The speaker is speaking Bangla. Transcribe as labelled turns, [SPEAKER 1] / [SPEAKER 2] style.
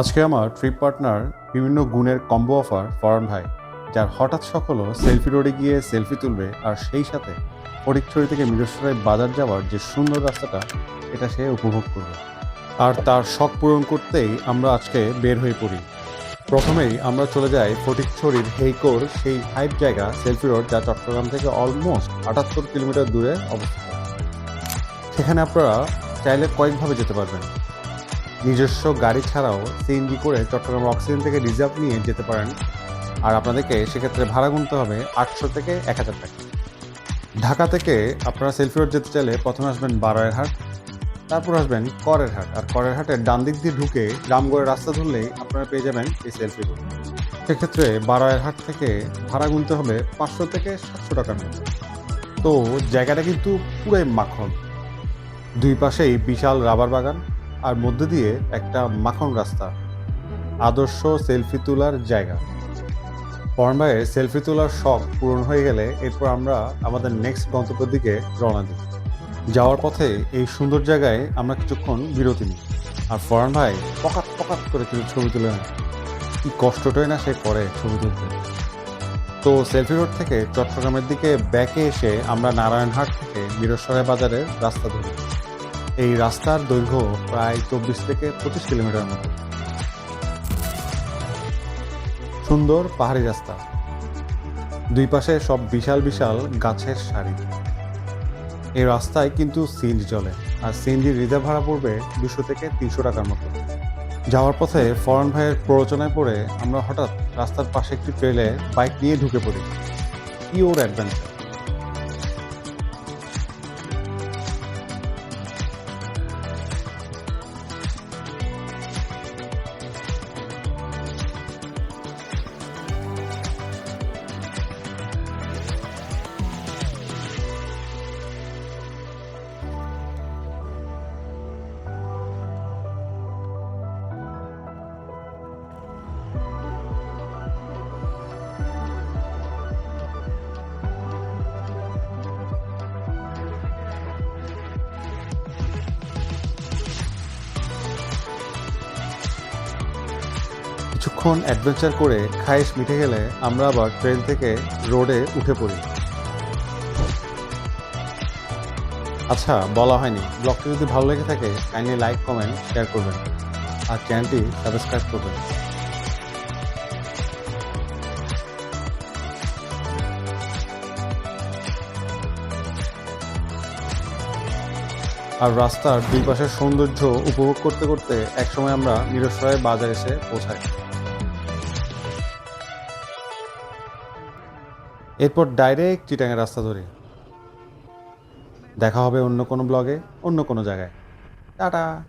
[SPEAKER 1] আজকে আমার ট্রিপ পার্টনার বিভিন্ন গুণের কম্বো অফার ফরান ভাই, যার হঠাৎ হলো সেলফি রোডে গিয়ে সেলফি তুলবে আর সেই সাথে ফটিকছড়ি থেকে মিরসরাই বাজার যাওয়ার যে সুন্দর রাস্তাটা, এটা সে উপভোগ করবে। আর তার শখ পূরণ করতেই আমরা আজকে বের হয়ে পড়ি। প্রথমেই আমরা চলে যাই ফটিকছড়ির হেইকোর সেই হাইপ জায়গা সেলফি রোড যা চট্টগ্রাম থেকে অলমোস্ট আটাত্তর কিলোমিটার দূরে অবস্থিত। সেখানে আপনারা চাইলে কয়েকভাবে যেতে পারবেন। নিজস্ব গাড়ি ছাড়াও সিএনজি করে চট্টগ্রাম অক্সিজেন থেকে রিজার্ভ নিয়ে যেতে পারেন। আর আপনাদেরকে সেক্ষেত্রে ভাড়া গুনতে হবে আটশো থেকে এক হাজার টাকা। ঢাকা থেকে আপনারা সেলফি রোড যেতে চাইলে প্রথমে আসবেন বারোয়ের হাট, তারপর আসবেন করের হাট। আর করের হাটের ডান দিক দিয়ে ঢুকে রামগড়ের রাস্তা ধরলেই আপনারা পেয়ে যাবেন এই সেলফি রোড। সেক্ষেত্রে বারোয়ের হাট থেকে ভাড়া গুনতে হবে পাঁচশো থেকে সাতশো টাকার মতো। তো জায়গাটা কিন্তু পুরাই মাখন। দুই পাশেই বিশাল রাবার বাগান আর মধ্যে দিয়ে একটা মাখন রাস্তা। আদর্শ সেলফি তোলার জায়গা। পরম ভাইয়ের সেলফি তোলার শখ পূরণ হয়ে গেলে এরপর আমরা আমাদের নেক্সট গন্তব্যের দিকে রওনা দিই। যাওয়ার পথে এই সুন্দর জায়গায় আমরা কিছুক্ষণ বিরতি নিই। আর ফরান ভাই পকাত পকাত করে কিছু ছবি তুলে নেয়। কি কষ্টটাই না সে করে ছবি তুলতে। তো সেলফি রোড থেকে চট্টগ্রামের দিকে ব্যাকে এসে আমরা নারায়ণহাট থেকে বীরসরাই বাজারের রাস্তা ধরি। এই রাস্তার দৈর্ঘ্য প্রায় চব্বিশ থেকে পঁচিশ কিলোমিটার মতো। সুন্দর পাহাড়ি রাস্তা। দুই পাশে সব বিশাল বিশাল গাছের সারি। এই রাস্তায় কিন্তু সিএনজি চলে, আর সিএনজির রিজার্ভ ভাড়া পড়বে দুশো থেকে তিনশো টাকার মতো। যাওয়ার পথে ফরেন ভাইয়ের প্ররোচনায় পড়ে আমরা হঠাৎ রাস্তার পাশে একটি ট্রেলে বাইক নিয়ে ঢুকে পড়ি। Pure adventure. কিছুক্ষণ অ্যাডভেঞ্চার করে খায়েশ মিটে গেলে আমরা আবার ট্রেন থেকে রোডে উঠে পড়ি। আচ্ছা বলা হয়নি। ব্লগটি যদি ভালো লেগে থাকে কাইন্ডলি লাইক কমেন্ট শেয়ার করবেন। আর চ্যানেলটি সাবস্ক্রাইব করবেন। আর রাস্তার দুই পাশের সৌন্দর্য উপভোগ করতে করতে একসময় আমরা নিরসরায় বাজার এসে পৌঁছাই। এরপর ডাইরেক্ট চিটাঙের রাস্তা ধরি। দেখা হবে অন্য কোনো ব্লগে, অন্য কোনো জায়গায়। টাটা!